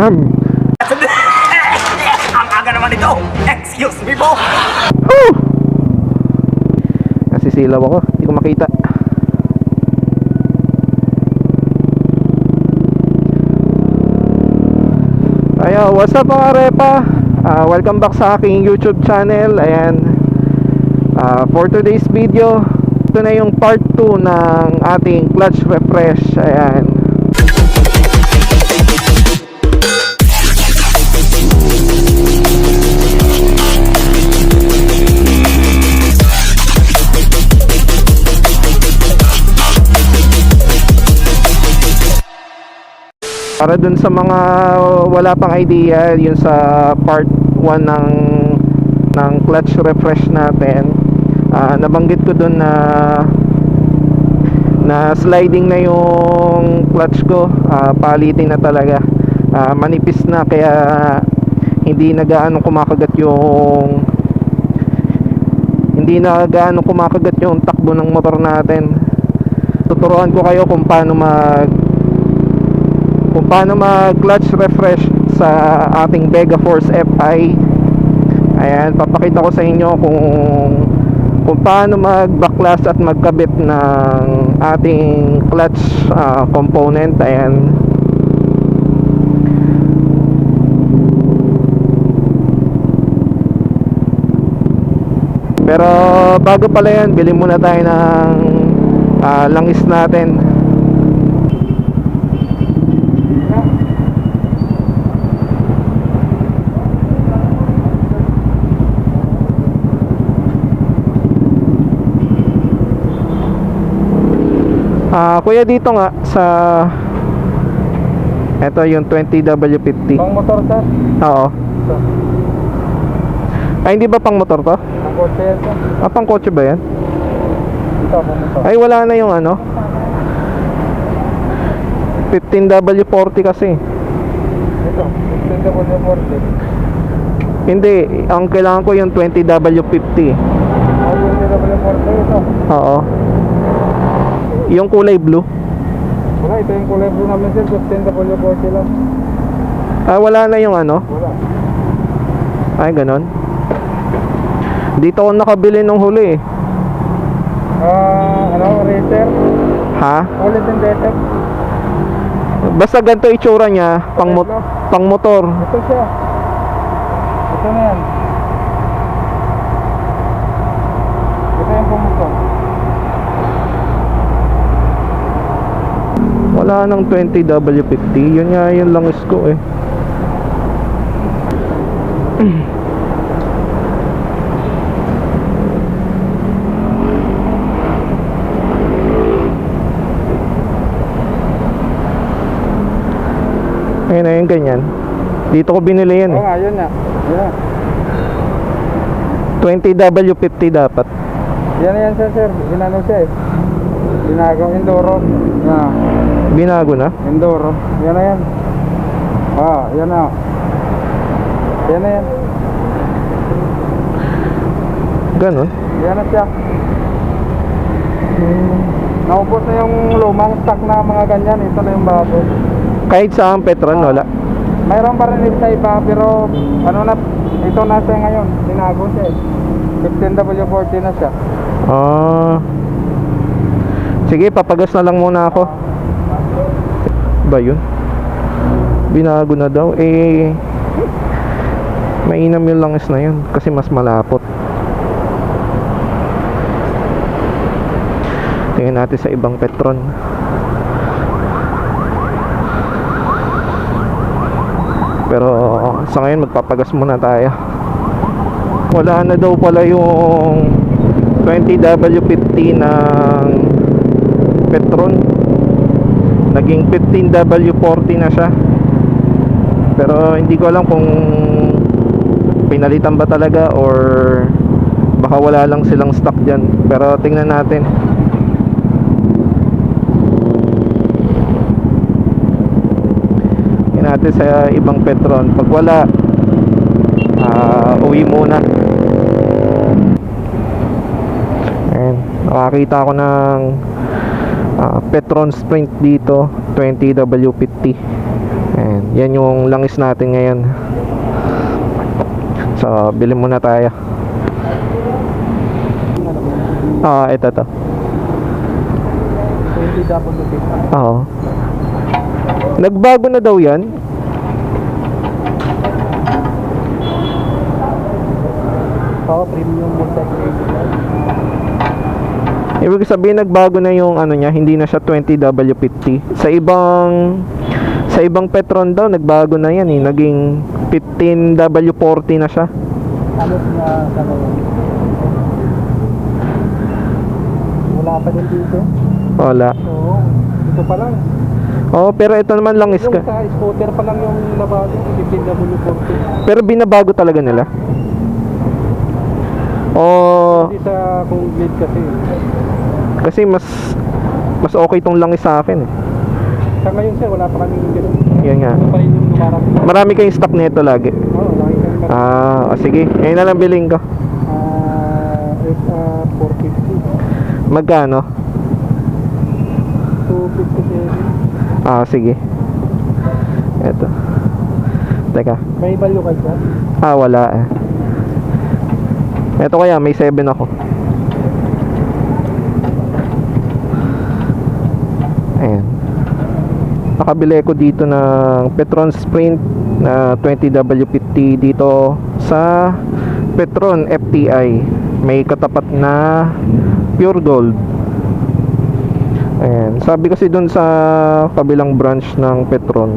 Hmm. Ang aga naman ito! Excuse me po! Whew! Nasisilaw ako. Hindi ko makita. Ayo, what's up mga repa? Ah, welcome back sa aking YouTube channel. Ayan. Ah, for today's video, ito na yung part 2 ng ating clutch refresh. Ayan. Para dun sa mga wala pang idea, yun sa part 1 ng ng clutch refresh natin. ah, nabanggit ko dun na na sliding na yung clutch ko, ah, palitin na talaga. Ah, manipis na kaya hindi na gaano kumakagat yung hindi na gaano kumakagat yung takbo ng motor natin. Tuturuan ko kayo kung paano mag kung paano mag clutch refresh sa ating Vega Force FI ayan papakita ko sa inyo kung kung paano mag backlash at magkabit ng ating clutch ah, component. Ayan. Pero bago pala yan bili muna tayo ng ah, langis natin Ah, kuya dito nga sa Ito yung 20W50. Pang motor sir? Oo. Ay hindi ba pang motor to? Ang kotse yan sir? Ah, pang kotse ba yan? Ito pang motor. Ay wala na yung ano. 15W40 kasi. Ito, 15W40. Hindi, ang kailangan ko yung 20W50. Oh, 20W40 ito. Oo. Yung kulay blue. Wala, ito yung kulay blue namin sir, 15W40 lang. Ah, wala na yung ano. Wala. Ay, ganon. Dito ako nakabili nung huli eh. Ah, ano, racer? Ha? Ulit yung detect. Basta ganito itsura niya, pang, mo- pang motor. Ito siya. Ito na yan. Ito yung pang motor. Wala nang 20W50. Yun nga yung langis ko eh. Ayun na yung ganyan. Dito ko binili yan Oo eh. nga, yun na. Yan. 20W50 dapat. Yan na yan sir, sir. Ginano siya eh. Ginago, Enduro. Yan. Binago na. Enduro. Yan na yan. Ah, yan na. Yan na yan. Ganon. Yan na siya. Naubos na yung lumang stock na mga ganyan. Ito na yung bago. Kahit sa Petron, wala. Mayroon pa rin sa iba pero ano na, ito na siya ngayon. Tinago siya eh. 15W40 na siya. Ah. Sige, papagas na lang muna ako. Ba yun? Binago na daw. Eh, mainam yung langis na yun. Kasi mas malapot. Tingnan natin sa ibang Petron. Pero sa ngayon magpapagas muna tayo. Wala na daw pala yung 20W50 ng Petron. Naging 15W40 na siya. Pero hindi ko alam kung pinalitan ba talaga or baka wala lang silang stock dyan. Pero tingnan natin. Tingnan natin sa ibang Petron. Pag wala, ah, uwi muna. Ayan, nakakita ako ng ah, Petron Sprint dito 20W50 Ayan, yan yung langis natin ngayon. So, bili muna tayo. Ah, ito to. 20 double lupit. Oo. Nagbago na daw yan. Oo, premium multi-grade. Ibig sabihin nagbago na yung ano niya, hindi na siya 20W50. Sa ibang sa ibang Petron daw nagbago na yan eh, naging 15W40 na siya. Halos na sa ngayon. Wala pa din dito. Wala. Oo, dito pa lang. Oh, pero ito naman lang is Yung sa scooter pa lang yung nabago, 15W40. pero binabago talaga nila. Oh, Hindi sa kung lead kasi. kasi mas mas okay tong langis sa akin eh. Sa ngayon sir, wala pa kami ganun. Yan nga. Ano? Marami kayong stock nito lagi. Oo, laki kami pa. Ah, oh, sige. Ngayon na lang bilhin ko. Ah, it's ah, 450. Magkano? 257. Ah, sige. Eto. Teka. May value ka dyan? Ah, wala eh. Eto kaya, may 7 ako. Ayan. Nakabili ko dito ng Petron Sprint na 20W50 dito sa Petron FTI. May katapat na pure gold. Ayan. Sabi kasi dun sa kabilang branch ng Petron,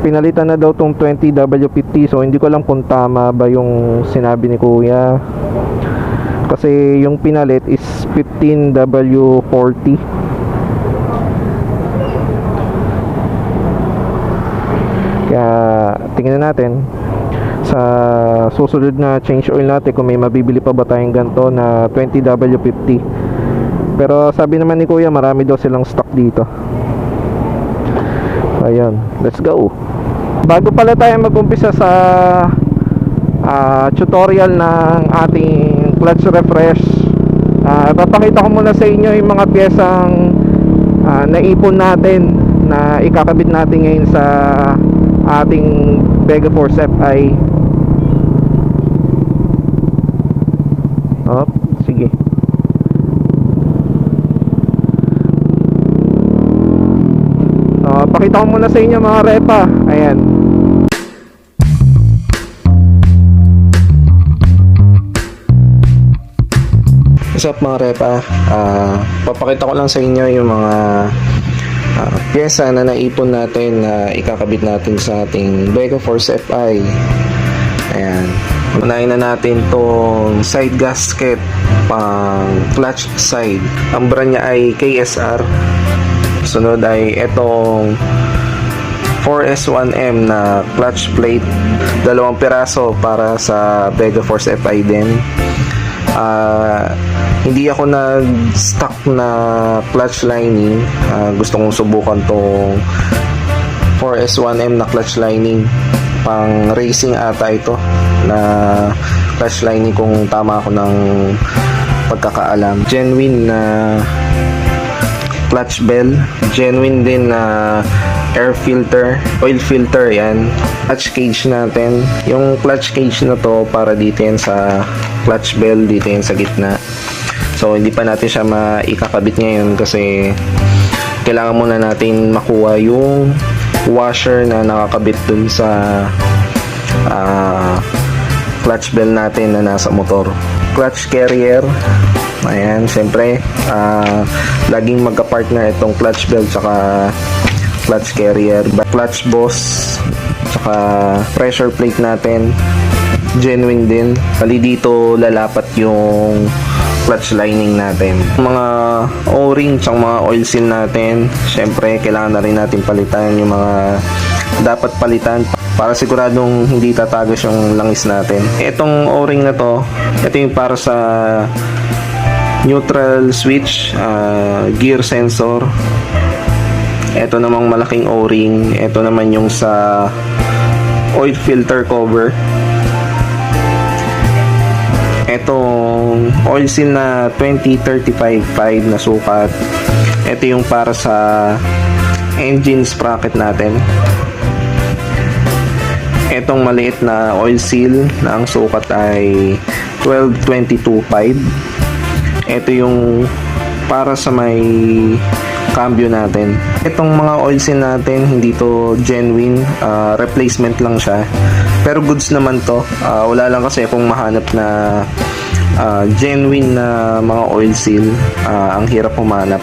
pinalitan na daw tong 20W50 so hindi ko alam kung tama ba yung sinabi ni kuya. Kasi yung pinalit is 15W40 kaya tingnan natin. Sa susunod na change oil natin kung may mabibili pa ba tayong ganito na 20W50 pero sabi naman ni kuya marami daw silang stock dito Ayan, let's go. Bago pala tayo mag-umpisa sa ah, tutorial ng ating clutch refresh, ah, papakita ko muna sa inyo yung mga piyesang ah, naipon natin na ikakabit natin ngayon sa ating Vega Force FI. Oh, sige. Oh, pakita ko muna sa inyo mga repa. Ayan. What's up mga repa? Ah, papakita ko lang sa inyo yung mga ah, pyesa na naipon natin na ikakabit natin sa ating Vega Force FI. Ayan. Unahin na natin tong side gasket pang clutch side. Ang brand niya ay KSR. Sunod ay itong 4S1M na clutch plate. Dalawang piraso para sa Vega Force FI din. Ah, hindi ako nag-stock na clutch lining. Ah, gusto kong subukan tong 4S1M na clutch lining. Pang racing ata ito na clutch lining kung tama ako ng pagkakaalam. Genuine na clutch bell. Genuine din na air filter, oil filter yan. Clutch cage natin. Yung clutch cage na to para dito yan sa clutch bell, dito yan sa gitna. So hindi pa natin siya maikakabit ngayon kasi kailangan muna natin makuha yung washer na nakakabit dun sa ah, clutch bell natin na nasa motor. Clutch carrier. Ayan, siyempre, ah, laging magka-partner itong clutch bell tsaka clutch carrier. Clutch boss, tsaka pressure plate natin. Genuine din. Bali dito lalapat yung clutch lining natin. Mga O-ring tsaka mga oil seal natin. Siyempre, kailangan na rin natin palitan yung mga dapat palitan para siguradong hindi tatagos yung langis natin. Itong O-ring na to, ito yung para sa neutral switch, ah, gear sensor. Ito namang malaking O-ring. Ito naman yung sa oil filter cover. Etong oil seal na 2035-5 na sukat. Ito yung para sa engine sprocket natin. Etong maliit na oil seal na ang sukat ay 12.22.5. Ito yung para sa may cambio natin. Itong mga oil seal natin, hindi to genuine, ah, replacement lang siya. Pero goods naman to. Ah, wala lang kasi akong mahanap na ah, genuine na mga oil seal. Ah, ang hirap humanap.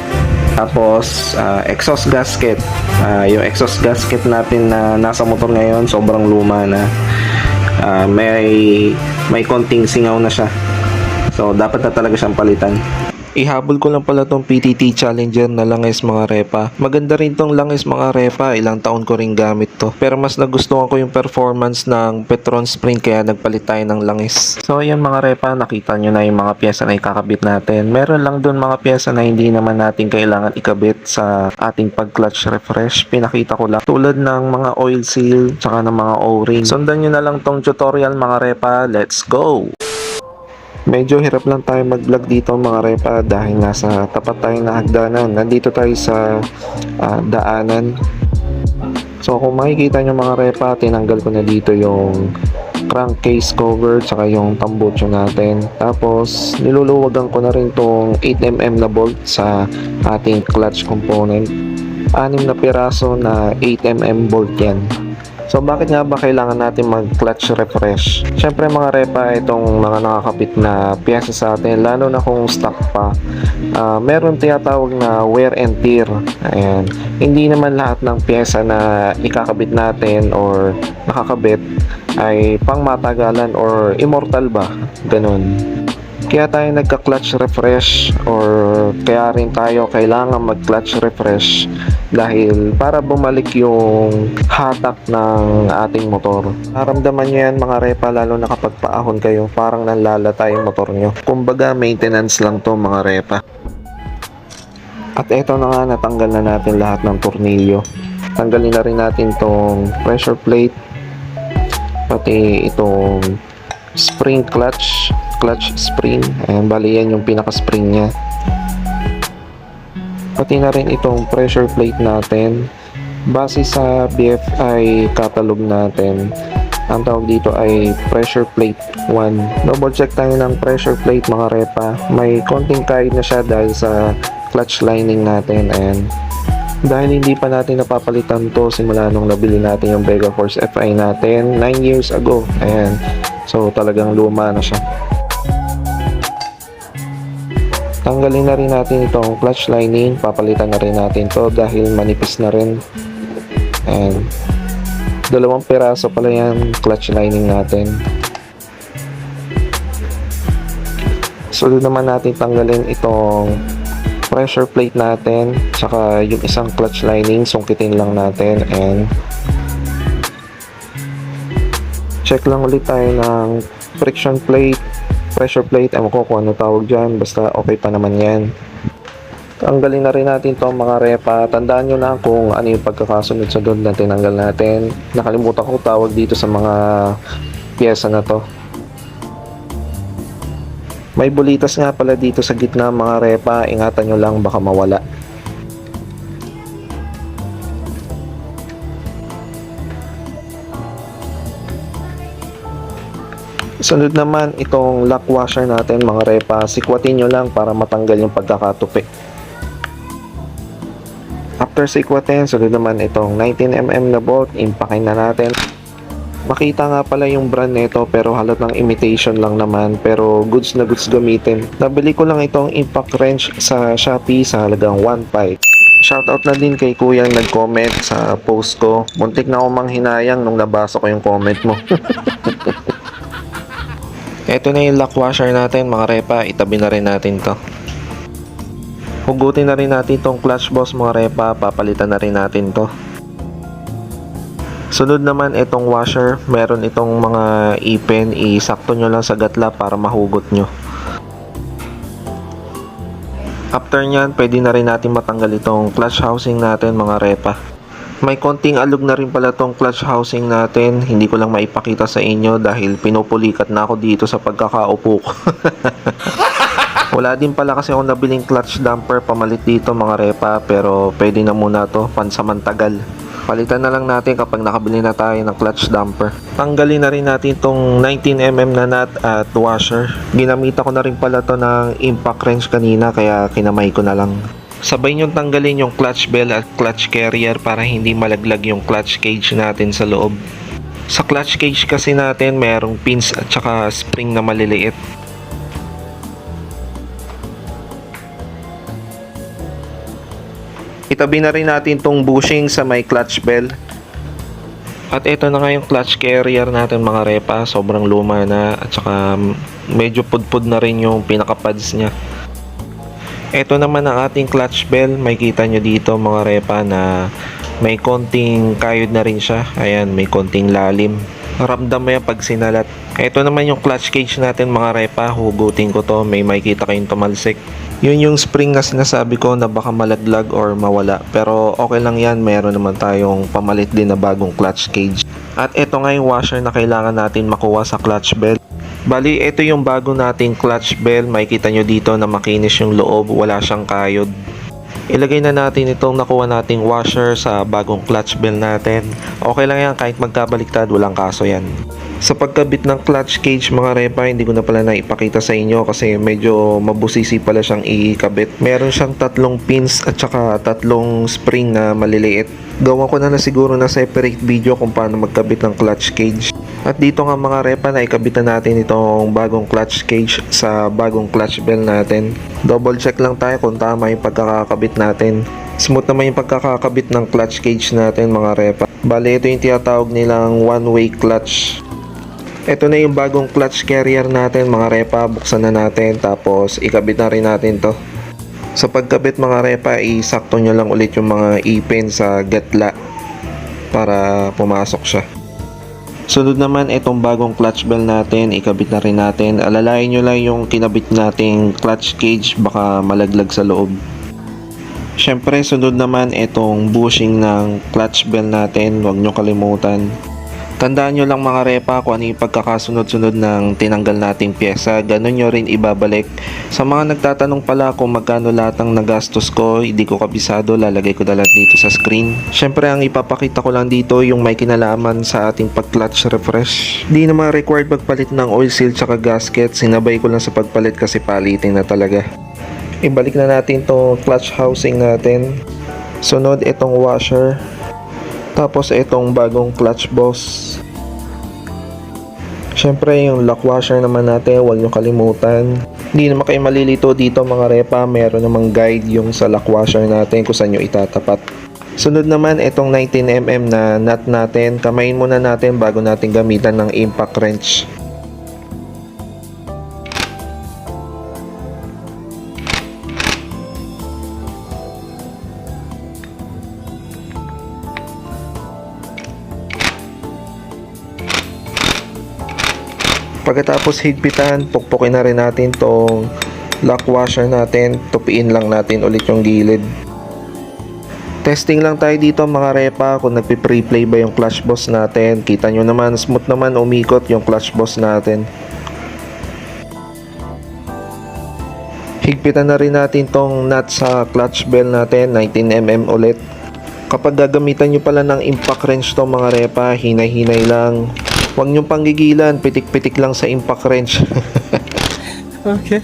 Tapos, ah, exhaust gasket. Ah, yung exhaust gasket natin na nasa motor ngayon, sobrang luma na. Ah, may, may konting singaw na siya. So, dapat na talaga siyang palitan. Ihabol ko lang pala tong PTT Challenger na langis mga repa. Maganda rin tong langis mga repa. Ilang taon ko rin gamit to. Pero mas nagustuhan ko yung performance ng Petron Spring kaya nagpalit tayo ng langis. So ayan mga repa, nakita nyo na yung mga pyesa na ikakabit natin. Meron lang dun mga pyesa na hindi naman natin kailangan ikabit sa ating pag-clutch refresh. Pinakita ko lang. Tulad ng mga oil seal, tsaka ng mga o-ring. Sundan nyo na lang tong tutorial mga repa. Let's go! Medyo hirap lang tayo mag-vlog dito mga repa dahil nasa tapat tayo na hagdanan. Nandito tayo sa ah, daanan. So kung makikita nyo mga repa, tinanggal ko na dito yung crankcase cover tsaka yung tambucho natin. Tapos niluluwagan ko na rin tong 8mm na bolt sa ating clutch component. Anim na piraso na 8mm bolt yan. So bakit nga ba kailangan natin mag-clutch refresh? Siyempre mga repa, itong mga nakakabit na piyesa sa atin, lalo na kung stock pa, ah, meron tinatawag na wear and tear. Ayan. Hindi naman lahat ng piyesa na ikakabit natin or nakakabit ay pang matagalan or immortal ba? Ganun. Kaya tayo nagka-clutch refresh or kaya rin tayo kailangan mag-clutch refresh dahil para bumalik yung hatak ng ating motor. Naramdaman nyo yan mga repa lalo na kapag paahon kayo parang nanlalata yung motor nyo. Kumbaga maintenance lang to mga repa. At eto na nga natanggal na natin lahat ng tornilyo. Tanggalin na rin natin tong pressure plate pati itong spring clutch clutch spring. Ayan bali yan yung pinaka spring nya pati na rin itong pressure plate natin. Base sa BFI catalog natin ang tawag dito ay pressure plate 1 double check tayo ng pressure plate mga repa. May konting kahit na siya dahil sa clutch lining natin. And dahil hindi pa natin napapalitan to simula nung nabili natin yung Vega Force FI natin 9 years ago. Ayan. So talagang luma na siya tanggalin na rin natin itong clutch lining. Papalitan na rin natin to dahil manipis na rin. And dalawang piraso pala yan clutch lining natin. Sunod naman natin tanggalin itong pressure plate natin tsaka yung isang clutch lining sungkitin lang natin and check lang ulit tayo ng friction plate pressure plate ewan ko kung ano tawag dyan basta okay pa naman yan. Tanggalin na rin natin to mga repa tandaan nyo na kung ano yung pagkakasunod-sunod na tinanggal natin. Nakalimutan ko tawag dito sa mga pyesa na to. May bulitas nga pala dito sa gitna mga repa ingatan nyo lang baka mawala Sunod naman itong lock washer natin mga repa, sikwatin nyo lang para matanggal yung pagkakatupi. After sikwatin, sunod naman itong 19mm na bolt, impakin na natin. Makita nga pala yung brand nito pero halatang imitation lang naman pero goods na goods gamitin. Nabili ko lang itong impact wrench sa Shopee sa halagang 1.5. Shoutout na din kay kuyang nag-comment sa post ko. Muntik na akong manghinayang nung nabasa ko yung comment mo. Ito na yung lock washer natin mga repa, itabi na rin natin to. Hugutin na rin natin tong clutch boss mga repa, papalitan na rin natin to. Sunod naman itong washer, meron itong mga ipin, isakto nyo lang sa gatla para mahugot nyo. After nyan, pwede na rin natin matanggal itong clutch housing natin mga repa. May konting alog na rin pala tong clutch housing natin. Hindi ko lang maipakita sa inyo dahil pinupulikat na ako dito sa pagkakaupo ko. Wala din pala kasi ako nabiling clutch damper pamalit dito mga repa pero pwede na muna to pansamantagal. Palitan na lang natin kapag nakabili na tayo ng clutch damper. Tanggalin na rin natin tong 19mm na nut at washer. Ginamita ko na rin pala to ng impact wrench kanina kaya kinamay ko na lang. Sabay nyo tanggalin yung clutch bell at clutch carrier para hindi malaglag yung clutch cage natin sa loob. Sa clutch cage kasi natin merong pins at saka spring na maliliit. Itabi na rin natin tong bushing sa may clutch bell. At ito na nga yung clutch carrier natin mga repa. Sobrang luma na at saka medyo pudpud na rin yung pinaka-pads niya. Ito naman ang ating clutch bell. May kita nyo dito mga repa na may konting kayod na rin siya. Ayan, may konting lalim. Ramdam mo yan pag sinalat. Ito naman yung clutch cage natin mga repa. Hugutin ko to. May makikita kayong tumalsik. Yun yung spring na sinasabi ko na baka malaglag or mawala. Pero okay lang yan. Meron naman tayong pamalit din na bagong clutch cage. At ito nga yung washer na kailangan natin makuha sa clutch bell. Bali, ito yung bago nating clutch bell. Makikita nyo dito na makinis yung loob. Wala siyang kayod. Ilagay na natin itong nakuha nating washer sa bagong clutch bell natin. Okay lang yan kahit magkabaliktad, walang kaso yan. Sa pagkabit ng clutch cage mga repa, hindi ko na pala naipakita sa inyo kasi medyo mabusisi pala siyang ikabit. Meron siyang tatlong pins at saka tatlong spring na maliliit. Gawa ko na na siguro na separate video kung paano magkabit ng clutch cage. At dito nga mga repa na ikabitan natin itong bagong clutch cage sa bagong clutch bell natin. Double check lang tayo kung tama yung pagkakakabit natin. Smooth naman yung pagkakakabit ng clutch cage natin mga repa. Bale ito yung tinatawag nilang one way clutch. Ito na yung bagong clutch carrier natin mga repa. Buksan na natin tapos ikabit na rin natin to. Sa pagkabit mga repa, isakto nyo lang ulit yung mga ipin sa gatla para pumasok siya. Sunod naman itong bagong clutch bell natin, ikabit na rin natin. Alalayan nyo lang yung kinabit nating clutch cage, baka malaglag sa loob. Siyempre, sunod naman itong bushing ng clutch bell natin, huwag nyo kalimutan. Tandaan nyo lang mga repa kung ano yung pagkakasunod-sunod ng tinanggal nating pyesa, ganun nyo rin ibabalik. Sa mga nagtatanong pala kung magkano lahat ng nagastos ko, hindi ko kabisado, lalagay ko na lang dito sa screen. Siyempre ang ipapakita ko lang dito yung may kinalaman sa ating pag-clutch refresh. Di naman required magpalit ng oil seal tsaka gasket, sinabay ko lang sa pagpalit kasi palitin na talaga. Ibalik na natin tong clutch housing natin. Sunod itong washer. Tapos itong bagong clutch boss. Siyempre yung lock washer naman natin, huwag nyo kalimutan. Hindi naman kayo malilito dito mga repa, meron namang guide yung sa lock washer natin kung saan nyo itatapat. Sunod naman itong 19mm na nut natin, kamayin muna natin bago natin gamitan ng impact wrench. Pagkatapos higpitan, pukpukin na rin natin tong lock washer natin. Tupiin lang natin ulit yung gilid. Testing lang tayo dito mga repa kung nagpi-pre-play ba yung clutch boss natin. Kita nyo naman, smooth naman umikot yung clutch boss natin. Higpitan na rin natin tong nut sa clutch bell natin, 19mm ulit. Kapag gagamitan nyo pala ng impact wrench to mga repa, hinay-hinay lang. Huwag nyo panggigilan, pitik-pitik lang sa impact wrench. Okay.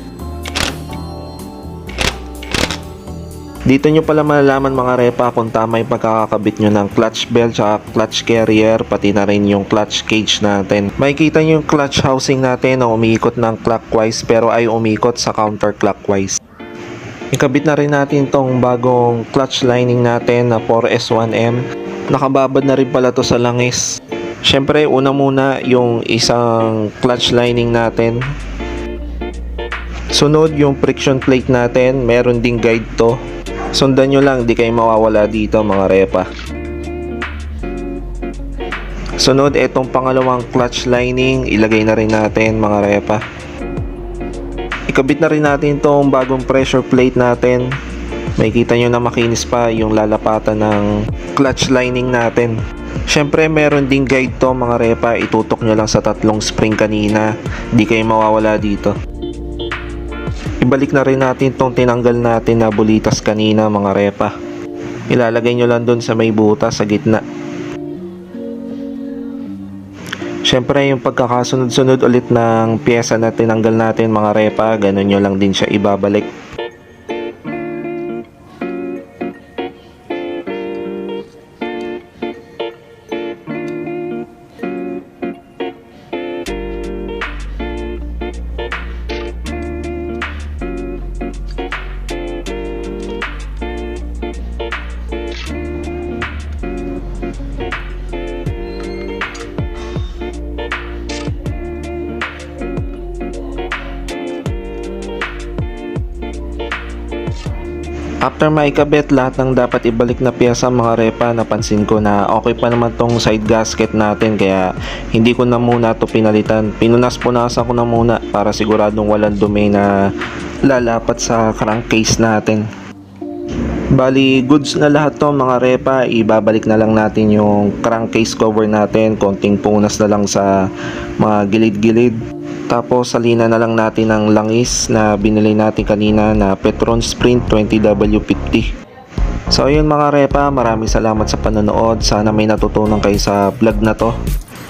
Dito nyo pala malalaman mga repa kung tama yung pagkakakabit nyo ng clutch belt at clutch carrier pati na rin yung clutch cage natin. Makikita nyo yung clutch housing natin na umiikot ng clockwise pero ay umiikot sa counterclockwise. Ikabit na rin natin tong bagong clutch lining natin na 4S1M. Nakababad na rin pala to sa langis. Siyempre, una muna yung isang clutch lining natin. Sunod yung friction plate natin, meron ding guide to. Sundan nyo lang, di kayo mawawala dito mga repa. Sunod, itong pangalawang clutch lining, ilagay na rin natin mga repa. Ikabit na rin natin itong bagong pressure plate natin. Makikita nyo na makinis pa yung lalapatan ng clutch lining natin. Siyempre, meron ding guide to mga repa. Itutok nyo lang sa tatlong spring kanina. Di kayo mawawala dito. Ibalik na rin natin tong tinanggal natin na bulitas kanina mga repa. Ilalagay nyo lang doon sa may butas sa gitna. Siyempre yung pagkakasunod-sunod ulit ng pyesa na tinanggal natin mga repa, ganun nyo lang din siya ibabalik. After maikabit lahat ng dapat ibalik na pyesa mga repa, napansin ko na okay pa naman tong side gasket natin kaya hindi ko na muna to pinalitan. Pinunas-punasan ko na muna para siguradong walang dumi na lalapat sa crankcase natin. Bali, goods na lahat to mga repa, ibabalik na lang natin yung crankcase cover natin, konting punas na lang sa mga gilid-gilid. Tapos salina na lang natin ng langis na binili natin kanina na Petron Sprint 20W50. So ayun mga repa, maraming salamat sa panonood. Sana may natutunan kayo sa vlog na to.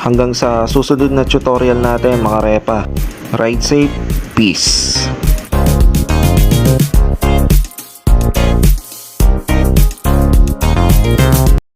Hanggang sa susunod na tutorial natin mga repa. Ride safe, peace!